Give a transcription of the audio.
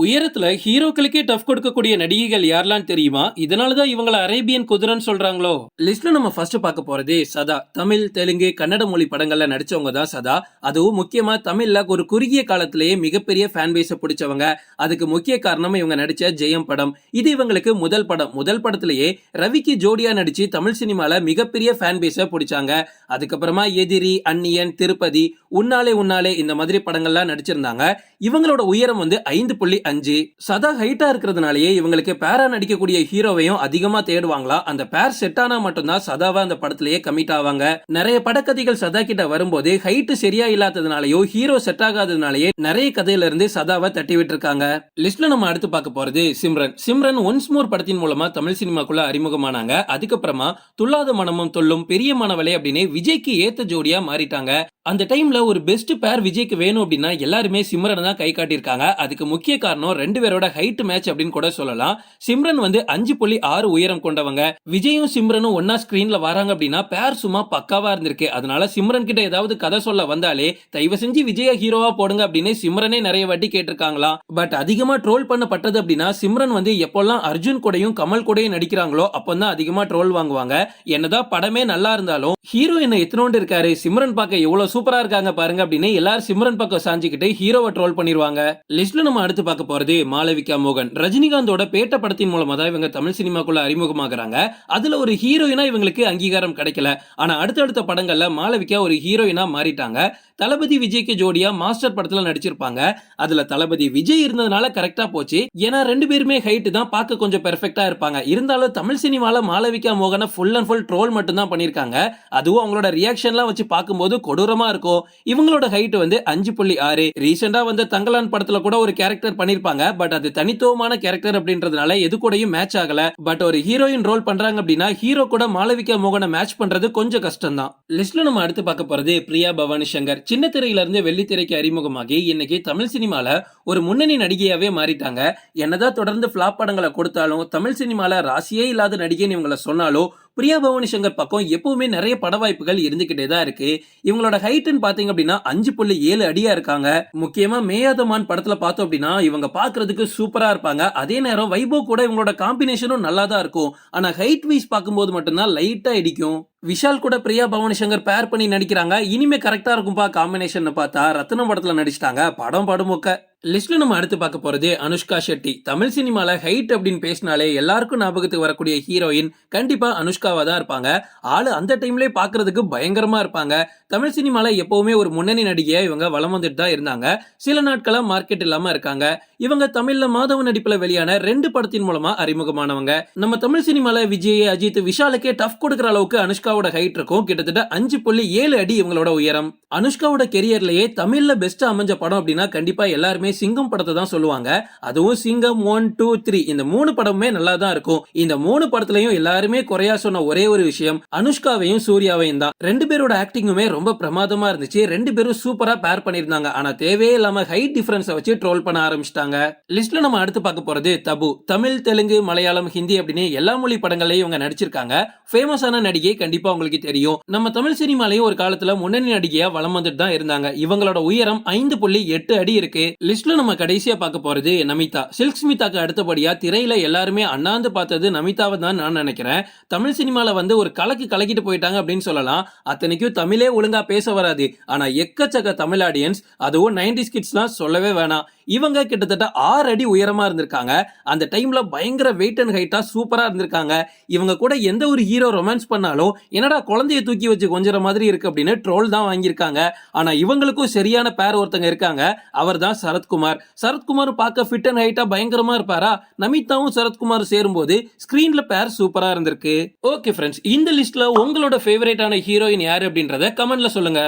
உயரத்துல ஹீரோக்களுக்கே டஃப் கொடுக்கக்கூடிய நடிகைகள் யாரெல்லாம் தெரியுமா? இதனாலதான் இவங்களை அரேபியன் குதிரைன்னு சொல்றாங்களோ? லிஸ்ட்ல நம்ம ஃபர்ஸ்ட் பார்க்க போகிறதே சதா. தமிழ் தெலுங்கு கன்னட மொழி படங்கள்ல நடிச்சவங்க தான் சதா. அதுவும் முக்கியமா தமிழ்ல ஒரு குறுகிய காலத்திலேயே மிகப்பெரிய ஃபேன் பேஸ பிடிச்சவங்க. அதுக்கு முக்கிய காரணம் இவங்க நடிச்ச ஜெயம் படம். இது இவங்களுக்கு முதல் படம். முதல் படத்திலேயே ரவிக்கு ஜோடியா நடிச்சு தமிழ் சினிமால மிகப்பெரிய ஃபேன் பேஸ பிடிச்சாங்க. அதுக்கப்புறமா எதிரி அந்நியன் திருப்பதி உன்னாலே உன்னாலே இந்த மாதிரி படங்கள்லாம் நடிச்சிருந்தாங்க. இவங்களோட உயரம் வந்து ஐந்து புள்ளி அஞ்சு சதா ஹைட்டா இருக்கிறதுனாலயே இவங்களுக்கு பேரா நடிக்கக்கூடிய ஹீரோவையும் அதிகமா தேடுவாங்களா? அந்த பேர் செட் ஆனா மட்டும்தான் சதாவா அந்த படத்திலேயே கமிட் ஆவாங்க. நிறைய படக்கதைகள் சதா கிட்ட வரும்போது ஹைட் சரியா இல்லாததுனாலயோ ஹீரோ செட் ஆகாததுனாலயே நிறைய கதையில இருந்து சதாவை தட்டி விட்டுருக்காங்க லிஸ்ட்ல நம்ம அடுத்து பார்க்க போறது சிம்ரன். சிம்ரன் ஒன்ஸ் மோர் படத்தின் மூலமா தமிழ் சினிமாக்குள்ள அறிமுகமானாங்க. அதுக்கப்புறமா துள்ளாத மனமும் தொல்லும் பெரிய மனவலை அப்படின்னு விஜய்க்கு ஏத்த ஜோடியா மாறிட்டாங்க. அந்த டைம்ல ஒரு பெஸ்ட் பேர் விஜய்க்கு வேணும் அப்படின்னா எல்லாருமே சிம்ரன் தான் கை காட்டியிருக்காங்க. அதுக்கு முக்கிய காரணம் காரணம் ரெண்டு பேரோட ஹைட் மேட்ச் அப்படின்னு கூட சொல்லலாம். சிம்ரன் வந்து அஞ்சு புள்ளி ஆறு உயரம் கொண்டவங்க. விஜயும் சிம்ரனும் ஒன்னா ஸ்கிரீன்ல வராங்க அப்படின்னா பேர் சும்மா பக்காவா இருந்திருக்கு. அதனால சிம்ரன் கிட்ட ஏதாவது கதை சொல்ல வந்தாலே தயவு செஞ்சு விஜய ஹீரோவா போடுங்க அப்படின்னு சிம்ரனே நிறைய வாட்டி கேட்டிருக்காங்களாம். பட் அதிகமா ட்ரோல் பண்ணப்பட்டது அப்படின்னா சிம்ரன் வந்து எப்பெல்லாம் அர்ஜுன் கூடயும் கமல் கூடயும் நடிக்கிறாங்களோ அப்பந்தான் அதிகமா ட்ரோல் வாங்குவாங்க. என்னதான் படமே நல்லா இருந்தாலும் ஹீரோ என்ன எத்தனோண்டு இருக்காரு? சிம்ரன் பார்க்க எவ்வளவு சூப்பரா இருக்காங்க பாருங்க அப்படின்னு எல்லாரும் சிம்ரன் பக்கம் சாஞ்சிக்கிட்டு ஹீரோவை ட்ரோல் பண்ணிடுவாங்க லிஸ்ட்ல நம்ம அடுத்து பார்க்க போறது மாளவிகா மோகன். ரஜினிகாந்தோட பேட்ட படத்தின் மூலமா தான் இவங்க தமிழ் சினிமாக்குள்ள அறிமுகமாகறாங்க. அதுல ஒரு ஹீரோயினா இவங்களுக்கு அங்கீகாரம் கிடைக்கல. ஆனா அடுத்தடுத்த படங்கள்ல மாளவிகா ஒரு ஹீரோயினா மாறிட்டாங்க. தளபதி விஜய்க்கு ஜோடியா மாஸ்டர் படத்துல நடிச்சிருப்பாங்க. அதுல தளபதி விஜய் இருந்ததுனால கரெக்டா போச்சு. ஏன்னா ரெண்டு பேருமே ஹைட் தான் பார்க்க கொஞ்சம் பெர்ஃபெக்டா இருப்பாங்க. இருந்தாலும் தமிழ் சினிமால மாளவிகா மோகனை ஃபுல் அண்ட் ஃபுல் ட்ரோல் மட்டும் தான் பண்ணியிருக்காங்க அதுவும் அவங்களோட ரியாக்ஷன்லாம் வச்சு பார்க்கும்போது கொடூரமா இருக்கும். இவங்களோட ஹைட் வந்து அஞ்சு புள்ளி ஆறு. ரீசெண்டா வந்து தங்கலான் படத்துல கூட ஒரு கேரக்டர் பண்ணிருப்பாங்க பட் அது தனித்துவமான கேரக்டர் அப்படின்றதுனால எது கூடயும் மேட்ச் ஆகல. பட் ஒரு ஹீரோயின் ரோல் பண்றாங்க அப்படின்னா ஹீரோ கூட மாளவிகா மோகனை மேட்ச் பண்றது கொஞ்சம் கஷ்டம் தான் லிஸ்ட்ல நம்ம அடுத்து பார்க்க போறது பிரியா பவானி சங்கர். சின்ன திரையில இருந்து வெள்ளித்திரைக்கு அறிமுகமாகி இன்னைக்கு தமிழ் சினிமால ஒரு முன்னணி நடிகையாவே மாறிட்டாங்க. என்னதான் தொடர்ந்து பிளாப் படங்களை கொடுத்தாலும் தமிழ் சினிமால ராசியே இல்லாத நடிகைன்னு இவங்களை சொன்னாலும் பிரியா பவானி சங்கர் பக்கம் எப்பவுமே நிறைய பட வாய்ப்புகள் இருந்துகிட்டே தான் இருக்கு. இவங்களோட ஹைட்னு பாத்தீங்க அப்படின்னா அஞ்சு புள்ளி ஏழு அடியா இருக்காங்க. முக்கியமா மேயாதமான் படத்துல பார்த்தோம் அப்படின்னா இவங்க பாக்குறதுக்கு சூப்பரா இருப்பாங்க. அதே நேரம் வைபவ் கூட இவங்களோட காம்பினேஷனும் நல்லா தான் இருக்கும். ஆனா ஹைட் வைஸ் பார்க்கும்போது மட்டும்தான் லைட்டா இடிக்கும். விஷால் கூட பிரியா பவானி சங்கர் பேர் பண்ணி நடிக்கிறாங்க. இனிமே கரெக்டா இருக்கும்பா காம்பினேஷன் பார்த்தா ரத்னம் படத்துல நடிச்சிட்டாங்க. படம் படுமொக்க லிஸ்ட்ல நம்ம அடுத்து பார்க்க போறது அனுஷ்கா ஷெட்டி. தமிழ் சினிமால ஹைட் அப்படின்னு பேசினாலே எல்லாருக்கும் ஞாபகத்துக்கு வரக்கூடிய ஹீரோயின் கண்டிப்பா அனுஷ்காவா தான் இருப்பாங்க. ஆளு அந்த டைம்லயே பாக்குறதுக்கு பயங்கரமா இருப்பாங்க. தமிழ் சினிமால எப்பவுமே ஒரு முன்னணி நடிகையா இவங்க வளம் வந்துட்டு தான் இருந்தாங்க. சில நாட்களா மார்க்கெட் இல்லாம இருக்காங்க. இவங்க தமிழ்ல மாதவ நடிப்புல வெளியான ரெண்டு படத்தின் மூலமா அறிமுகமானவங்க. நம்ம தமிழ் சினிமால விஜய் அஜித் விஷாலுக்கே டஃப் கொடுக்குற அளவுக்கு அனுஷ்காவோட ஹைட் இருக்கும். கிட்டத்தட்ட அஞ்சு புள்ளி ஏழு அடி இவங்களோட உயரம். அனுஷ்காவோட கெரியர்லயே தமிழ்ல பெஸ்ட் அமைஞ்ச படம் அப்படின்னா கண்டிப்பா எல்லாருமே சிங்கம் படத்தை தான் சொல்லுவாங்க. அதுவும் சிங்கம் ஒன் டூ த்ரீ இந்த மூணு படமுமே நல்லா தான் இருக்கும். இந்த மூணு படத்துலயும் எல்லாருமே குறையா சொன்ன ஒரே ஒரு விஷயம் அனுஷ்காவையும் சூர்யாவையும் தான். ரெண்டு பேரோட ஆக்டிங்குமே ரொம்ப பிரமாதமா இருந்துச்சு. ரெண்டு பேரும் சூப்பரா பேர் பண்ணிருந்தாங்க ஆனா தேவையே இல்லாம ஹைட் டிஃபரன்ஸை வச்சு ட்ரோல் பண்ண ஆரம்பிச்சிட்டாங்க. லிஸ்ட்ல நம்ம அடுத்து பார்க்க போறது தபு. தமிழ் தெலுங்கு மலையாளம் ஹிந்தி அப்படின்னு எல்லா மொழி படங்களையும் இவங்க நடிச்சிருக்காங்க. ஃபேமஸான நடிகை கண்டிப்பா உங்களுக்கு தெரியும். நம்ம தமிழ் சினிமாலையும் ஒரு காலத்துல முன்னணி நடிகையா வளம் வந்துட்டு தான் இருந்தாங்க. இவங்களோட உயரம் ஐந்து புள்ளி எட்டு அடி இருக்கு. லிஸ்ட்ல நம்ம கடைசியா பார்க்க போறது நமிதா. சில்க் ஸ்மிதாக்கு அடுத்தபடியா திரையில எல்லாருமே அண்ணாந்து பார்த்தது நமிதாவை தான் நான் நினைக்கிறேன். தமிழ் சினிமால வந்து ஒரு கலக்கு கலக்கிட்டு போயிட்டாங்க அப்படின்னு சொல்லலாம். அத்தனைக்கும் தமிழே ஒழுங்கா பேச வராது. ஆனா எக்கச்சக்க தமிழ் ஆடியன்ஸ் அதுவும் நைன்டி கிட்ஸ்லாம் சொல்லவே வேணாம். இவங்க கிட்டத்தட்ட ஆறு அடி உயரமா இருந்திருக்காங்க. அந்த டைம்ல பயங்கர வெயிட் அண்ட் ஹைட்டா சூப்பரா இருந்திருக்காங்க. இவங்க கூட எந்த ஒரு ஹீரோ ரொமான்ஸ் பண்ணாலும் என்னடா குழந்தைய தூக்கி வச்சு கொஞ்சற மாதிரி இருக்கு அப்படின்னு ட்ரோல் தான் வாங்கியிருக்காங்க. ஆனா இவங்களுக்கும் சரியான பேர் ஒருத்தங்க இருக்காங்க. அவர் தான் சரத்குமார். சரத்குமார் பார்க்க ஃபிட் அண்ட் ஹைட்டா பயங்கரமா இருப்பாரா? நமிதாவும் சரத்குமார் சேரும்போது ஸ்கிரீன்ல பேர் சூப்பரா இருந்திருக்கு. ஓகே ஃப்ரெண்ட்ஸ் இந்த லிஸ்ட்ல உங்களோட ஃபேவரேட்டான ஹீரோயின் யார் அப்படின்றத கமெண்ட்ல சொல்லுங்க.